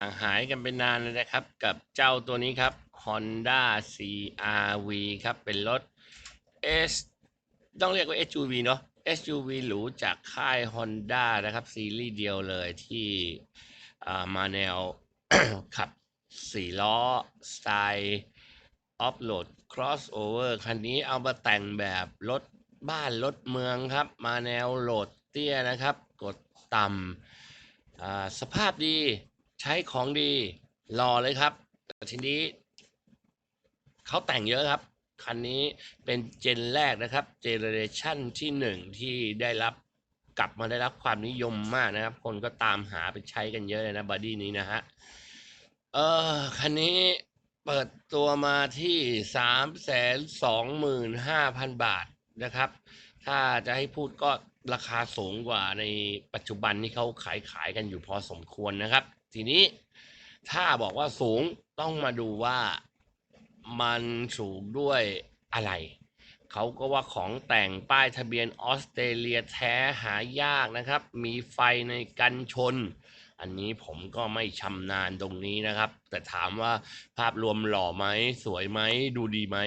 ห่างหายกันไปนานเลยนะครับ กับเจ้าตัวนี้ครับ Honda CRV ครับ เป็นรถ S ต้องเรียกว่า SUV เนอะ SUV หรูจากค่าย Honda นะครับ ซีรีส์เดียวเลยที่มาแนว ขับ4ล้อ สไตล์ออฟโหลด crossover คันนี้เอามาแต่งแบบรถบ้านรถเมืองครับ มาแนวโหลดเตี้ยนะครับ กดต่ำสภาพดี ใช้ของดีรอเลยครับ แต่ทีนี้เขาแต่งเยอะครับ คันนี้เป็นเจนแรกนะครับ เจเนเรชันที่หนึ่งที่ได้รับกลับมาได้รับความนิยมมากนะครับ คนก็ตามหาไปใช้กันเยอะเลยนะบอดี้นี้นะฮะ เออคันนี้เปิดตัวมาที่สามแสนสองหมื่นห้าพันบาทนะครับ ถ้าจะให้พูดก็ราคาสูงกว่าในปัจจุบันที่เขาขายขายกันอยู่พอสมควรนะครับ ทีนี้ถ้าบอกว่าสูงต้องมาดูว่ามันสูงด้วยอะไร เขาก็ว่าของแต่งป้ายทะเบียนออสเตรเลียแท้หายากนะครับ มีไฟในกันชน อันนี้ผมก็ไม่ชำนาญตรงนี้นะครับ แต่ถามว่าภาพรวมหล่อไหมสวยไหมดูดีไหม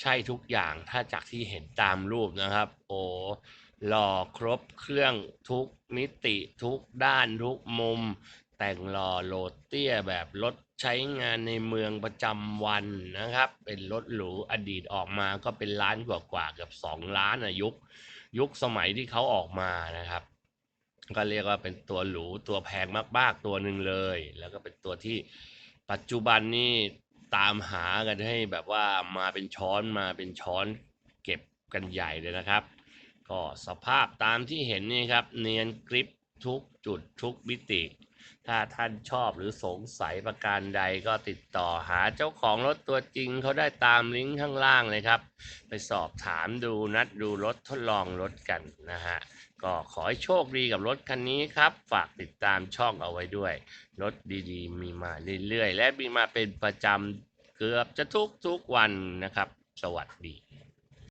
ใช่ทุกอย่างถ้าจากที่เห็นตามรูปนะครับ โอ้หล่อครบเครื่องทุกมิติทุกด้านทุกมุม แต่งหล่อโหลดเตี้ยแบบรถใช้งานในเมืองประจำวันนะครับ เป็นรถหรูอดีตออกมาก็เป็นล้านกว่าๆเกือบสองล้านอะยุค ยุคสมัยที่เขาออกมานะครับ ก็เรียกว่าเป็นตัวหรูตัวแพงมากๆตัวหนึ่งเลย แล้วก็เป็นตัวที่ปัจจุบันนี่ตามหากันให้แบบว่ามาเป็นช้อนมาเป็นช้อนเก็บกันใหญ่เลยนะครับ ก็สภาพตามที่เห็นนี่ครับ เนียนกริปทุกจุดทุกมิติ ถ้าท่านชอบหรือสงสัยประการใดก็ติดต่อหาเจ้าของรถตัวจริงเขาได้ตามลิงก์ข้างล่างเลยครับ ไปสอบถามดูนัดดูรถทดลองรถกันนะฮะ ก็ขอให้โชคดีกับรถคันนี้ครับ ฝากติดตามช่องเอาไว้ด้วย รถดีๆ มีมาเรื่อยๆ และมีมาเป็นประจำเกือบจะทุกๆวันนะครับ สวัสดี